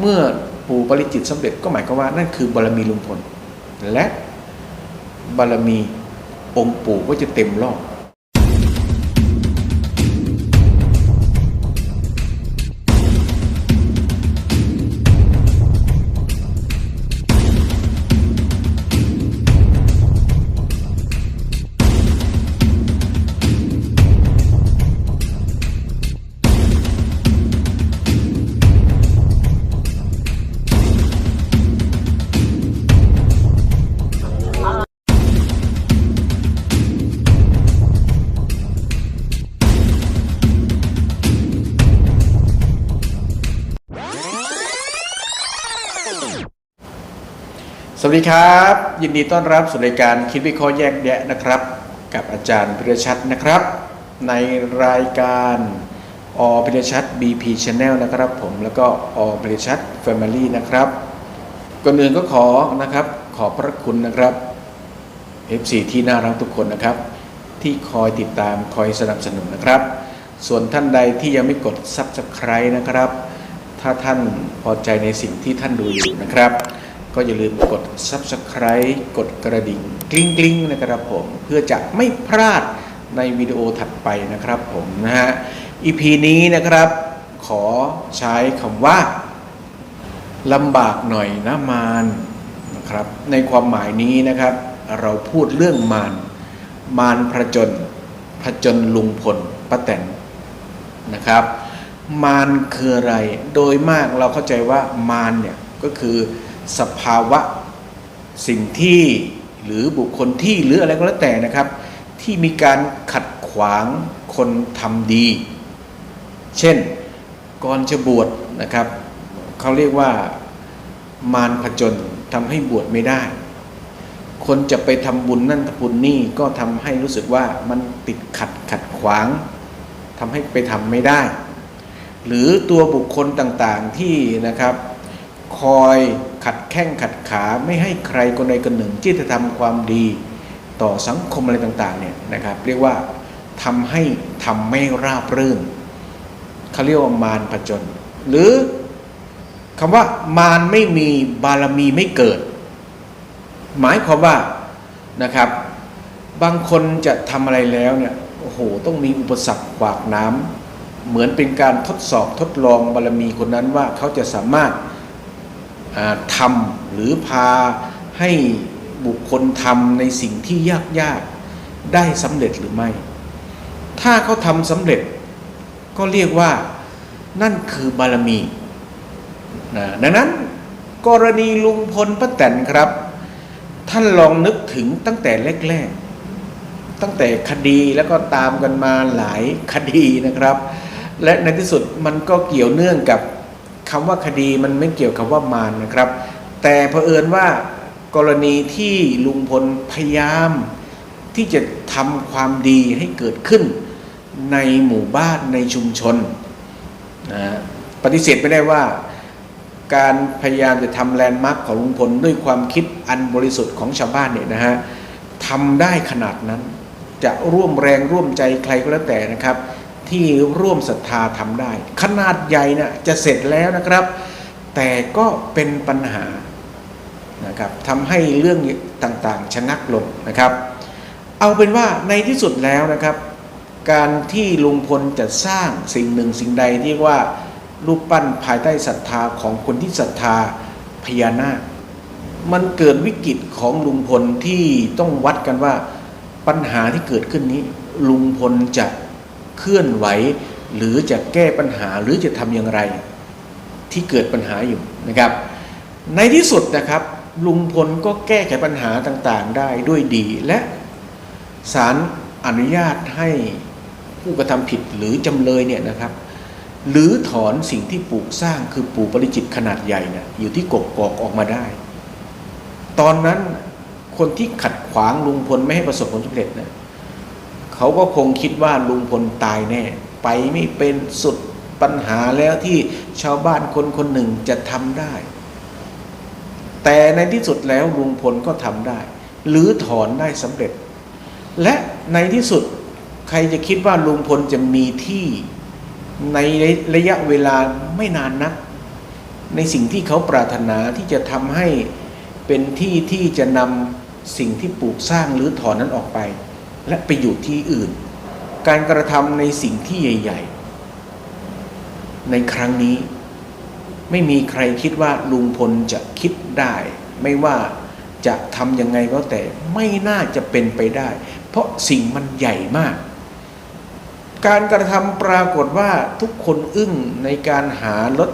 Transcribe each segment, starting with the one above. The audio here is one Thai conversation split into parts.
เมื่อปู่ปริจิตรสำเร็จก็หมายความว่านั่นคือบารมีลุงพล และบารมีองค์ปู่ก็จะเต็มรอบ สวัสดีครับ ยินดีต้อนรับสู่รายการคิดวิเคราะห์แยกแยะนะครับ กับอาจารย์พิรชัดนะครับ ในรายการอพิรชัด BP Channel นะครับ ผมแล้วก็อพิรชัด Family นะครับก่อนอื่นก็ขอนะครับขอบพระคุณนะครับ FC ที่น่ารักทุกคนนะครับ ที่คอยติดตามคอยสนับสนุนนะครับ ส่วนท่านใดที่ยังไม่กด Subscribe นะครับ ถ้าท่านพอใจในสิ่งที่ท่านดูอยู่นะครับ ก็อย่าลืมกด Subscribe กดกระดิ่งกลิ้งกลิ้งนะครับผมเพื่อจะไม่พลาดในวิดีโอถัดไปนะครับผมนะฮะ EP นี้นะครับ ขอใช้คำว่าลำบากหน่อยนะมารนะครับในความหมายนี้นะครับ เราพูดเรื่องมารมารผจญผจญลุงพลป้าแตนนะครับ มารคืออะไร โดยมากเราเข้าใจว่ามารเนี่ยก็คือ สภาวะสิ่งที่หรือบุคคลที่หรืออะไรก็แล้วแต่นะครับ ที่มีการขัดขวางคนทำดี เช่นก่อนจะบวชนะครับเขาเรียกว่ามารผจญทำให้บวชไม่ได้ คนจะไปทำบุญนั่นทำบุญนี่ก็ทำให้รู้สึกว่ามันติดขัดขัดขวางทำให้ไปทำไม่ได้ หรือตัวบุคคลต่างๆที่นะครับคอย ขัดแข้งขัดขาไม่ให้ใครคนใดคนหนึ่งที่จะทำความดีต่อสังคมอะไรต่างๆเนี่ยนะครับเรียกว่าทำให้ทำไม่ราบรื่นเขาเรียกว่ามารผจญหรือคำว่ามารไม่มีบารมีไม่เกิด หมายความว่านะครับ บางคนจะทำอะไรแล้วเนี่ยโอ้โหต้องมีอุปสรรคขวากน้ำเหมือนเป็นการทดสอบทดลองบารมีคนนั้นว่าเขาจะสามารถ ทำหรือพาให้บุคคลทำในสิ่งที่ยากๆได้สำเร็จหรือไม่ ถ้าเขาทำสำเร็จก็เรียกว่านั่นคือบารมีนะดังนั้นกรณีลุงพลป้าแตนครับ ท่านลองนึกถึงตั้งแต่แรกๆ ตั้งแต่คดีแล้วก็ตามกันมาหลายคดีนะครับ และในที่สุดมันก็เกี่ยวเนื่องกับ คำว่าคดีมันไม่เกี่ยวกับว่ามารนะครับ แต่เผอิญว่ากรณีที่ลุงพลพยายามที่จะทำความดีให้เกิดขึ้นในหมู่บ้านในชุมชนนะปฏิเสธไม่ได้ว่าการพยายามจะทำแลนด์มาร์คของลุงพลด้วยความคิดอันบริสุทธิ์ของชาวบ้านเนี่ยนะฮะทำได้ขนาดนั้น จะร่วมแรงร่วมใจใครก็แล้วแต่นะครับ ที่ร่วมศรัทธาทำได้ ขนาดใหญ่นะจะเสร็จแล้วนะครับ แต่ก็เป็นปัญหานะครับทำให้เรื่องต่างๆ ชะงักลงนะครับ เอาเป็นว่าในที่สุดแล้วนะครับ การที่ลุงพลจะสร้างสิ่งหนึ่งสิ่งใดที่ว่ารูปปั้นภายใต้ศรัทธาของคนที่ศรัทธาพญานาค มันเกิดวิกฤตของลุงพลที่ต้องวัดกันว่าปัญหาที่เกิดขึ้นนี้ ลุงพลจะ เคลื่อนไหว หรือจะแก้ปัญหาหรือจะทำอย่างไร ที่เกิดปัญหาอยู่นะครับ ในที่สุดนะครับลุงพลก็แก้ไขปัญหาต่างๆได้ด้วยดีและศาลอนุญาตให้ผู้กระทำผิดหรือจำเลยเนี่ยนะครับหรือถอนสิ่งที่ปลูกสร้างคือปู่ปริจิตขนาดใหญ่เนี่ยอยู่ที่กกกอกออกมาได้ ตอนนั้นคนที่ขัดขวางลุงพลไม่ให้ประสบผลสำเร็จนะ เขาก็คงคิดว่าลุงพลตายแน่ ไปไม่เป็นสุดปัญหาแล้วที่ชาวบ้านคนคนหนึ่งจะทำได้ แต่ในที่สุดแล้วลุงพลก็ทำได้ หรือถอนได้สำเร็จ และในที่สุดใครจะคิดว่าลุงพลจะมีที่ในระยะเวลาไม่นานนัก ในสิ่งที่เขาปรารถนาที่จะทำให้เป็นที่ที่จะนำสิ่งที่ปลูกสร้างหรือถอนนั้นออกไป และไปอยู่ที่อื่น การกระทำในสิ่งที่ใหญ่ ๆ ในครั้งนี้ไม่มีใครคิดว่าลุงพลจะคิดได้ ไม่ว่าจะทำยังไงก็แต่ไม่น่าจะเป็นไปได้ เพราะสิ่งมันใหญ่มาก การกระทำปรากฏว่าทุกคนอึ้งในการหารถ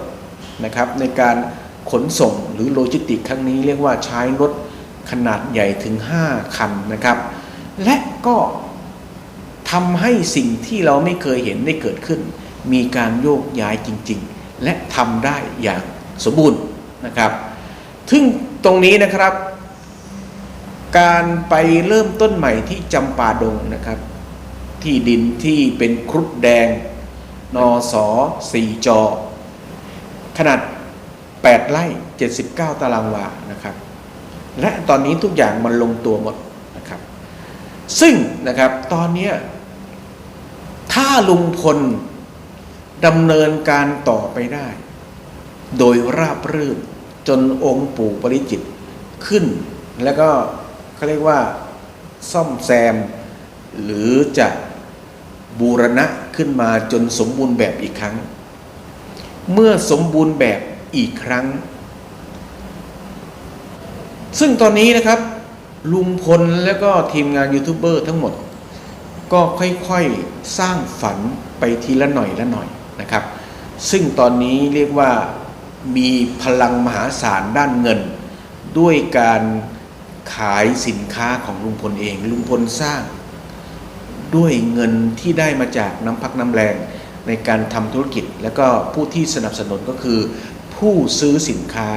นะครับ ในการขนส่งหรือโลจิสติกครั้งนี้เรียกว่าใช้รถขนาดใหญ่ถึง 5 คันนะครับ และก็ทำให้สิ่งที่เราไม่เคยเห็นได้เกิดขึ้น มีการโยกย้ายจริง ๆ และทำได้อย่างสมบูรณ์นะครับซึ่งตรงนี้นะครับ การไปเริ่มต้นใหม่ที่จำปาดงนะครับ ที่ดินที่เป็นครุฑแดงนอสอสี่จอ ขนาด 8 ไร่ 79 ตารางวานะครับ และตอนนี้ทุกอย่างมันลงตัวหมด ซึ่งนะครับตอนนี้ถ้าลุงพลดำเนินการต่อไปได้ โดยราบรื่นจนองค์ปู่ปริจิตขึ้น แล้วก็เขาเรียกว่าซ่อมแซม หรือจะบูรณะขึ้นมาจนสมบูรณ์แบบอีกครั้ง เมื่อสมบูรณ์แบบอีกครั้ง ซึ่งตอนนี้นะครับ ลุงพลและก็ทีมงานยูทูบเบอร์ทั้งหมด ก็ค่อยๆสร้างฝันไปทีละหน่อยละหน่อยนะครับ ซึ่งตอนนี้เรียกว่ามีพลังมหาศาลด้านเงิน ด้วยการขายสินค้าของลุงพลเอง ลุงพลสร้าง ด้วยเงินที่ได้มาจากน้ำพักน้ำแรงในการทำธุรกิจ แล้วก็ผู้ที่สนับสนุนก็คือ ผู้ซื้อสินค้า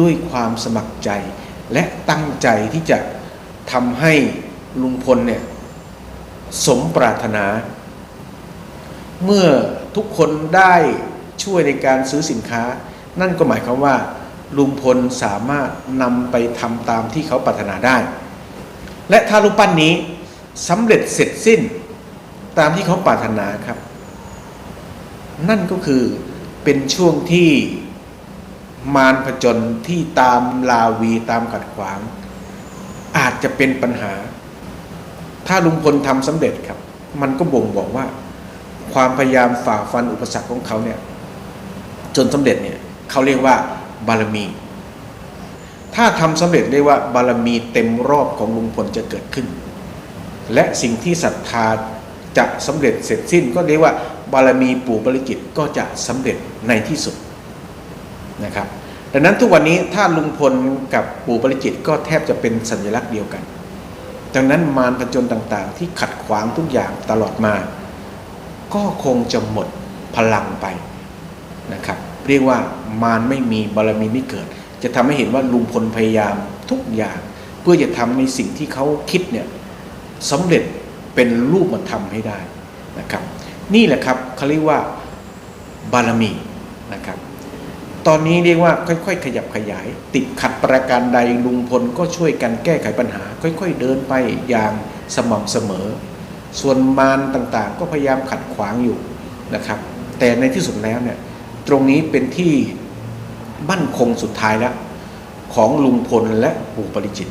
ด้วยความสมัครใจ และตั้งใจที่จะทำให้ลุงพลเนี่ยสมปรารถนา เมื่อทุกคนได้ช่วยในการซื้อสินค้า นั่นก็หมายความว่า ลุงพลสามารถนำไปทำตามที่เขาปรารถนาได้ และถ้ารูปปั้นนี้สำเร็จเสร็จสิ้นตามที่เขาปรารถนาครับ นั่นก็คือเป็นช่วงที่ มารผจญที่ตามลาวีตามขัดขวาง อาจจะเป็นปัญหา ถ้าลุงพลทำสำเร็จครับ มันก็บ่งบอกว่า ความพยายามฝ่าฟันอุปสรรคของเขาเนี่ย จนสำเร็จเนี่ยเขาเรียกว่าบารมี ถ้าทำสำเร็จเรียกว่า บารมีเต็มรอบของลุงพลจะเกิดขึ้น และสิ่งที่ศรัทธาจะสำเร็จเสร็จสิ้นก็เรียกว่า บารมีปู่บริจิตก็จะสำเร็จในที่สุด นะครับ ดังนั้นทุกวันนี้ถ้าลุงพลกับปู่บริจิตก็แทบจะเป็นสัญลักษณ์เดียวกัน ดังนั้นมารผจญต่างๆ ที่ขัดขวางทุกอย่างตลอดมา ก็คงจะหมดพลังไปนะครับ เรียกว่ามารไม่มีบารมีไม่เกิด จะทำให้เห็นว่าลุงพลพยายามทุกอย่าง เพื่อจะทำในสิ่งที่เขาคิดเนี่ยสำเร็จเป็นรูปมาทำให้ได้นะครับ นี่แหละครับเขาเรียกว่าบารมีนะครับ ตอนนี้เรียกว่าค่อย ๆ ขยับขยาย ติดขัดประการใดลุงพลก็ช่วยกันแก้ไขปัญหา ค่อย ๆ เดินไปอย่างสม่ำเสมอ ส่วนมารต่างๆ ก็พยายามขัดขวางอยู่นะครับ แต่ในที่สุดแล้วเนี่ยตรงนี้เป็นที่มั่นคงสุดท้ายแล้ว ของลุงพลและปู่ปริจิต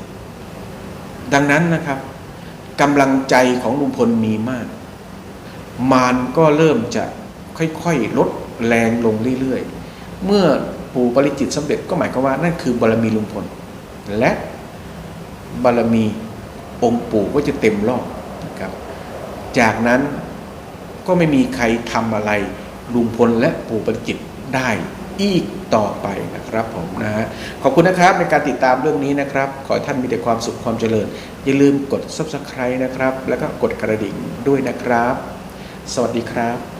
ดังนั้นนะครับกำลังใจของลุงพลมีมาก มารก็เริ่มจะค่อยๆลดแรงลงเรื่อยๆ เมื่อปู่ปริจิตรสำเร็จก็หมายความว่านั่นคือบารมีลุงพล และบารมีองค์ปู่ก็จะเต็มรอบนะครับ จากนั้นก็ไม่มีใครทำอะไรลุงพลและปู่ปริจิตได้อีกต่อไปนะครับผมนะฮะขอบคุณนะครับในการติดตามเรื่องนี้นะครับ ขอให้ท่านมีแต่ความสุขความเจริญ อย่าลืมกด subscribe นะครับ แล้วก็กดกระดิ่งด้วยนะครับ สวัสดีครับ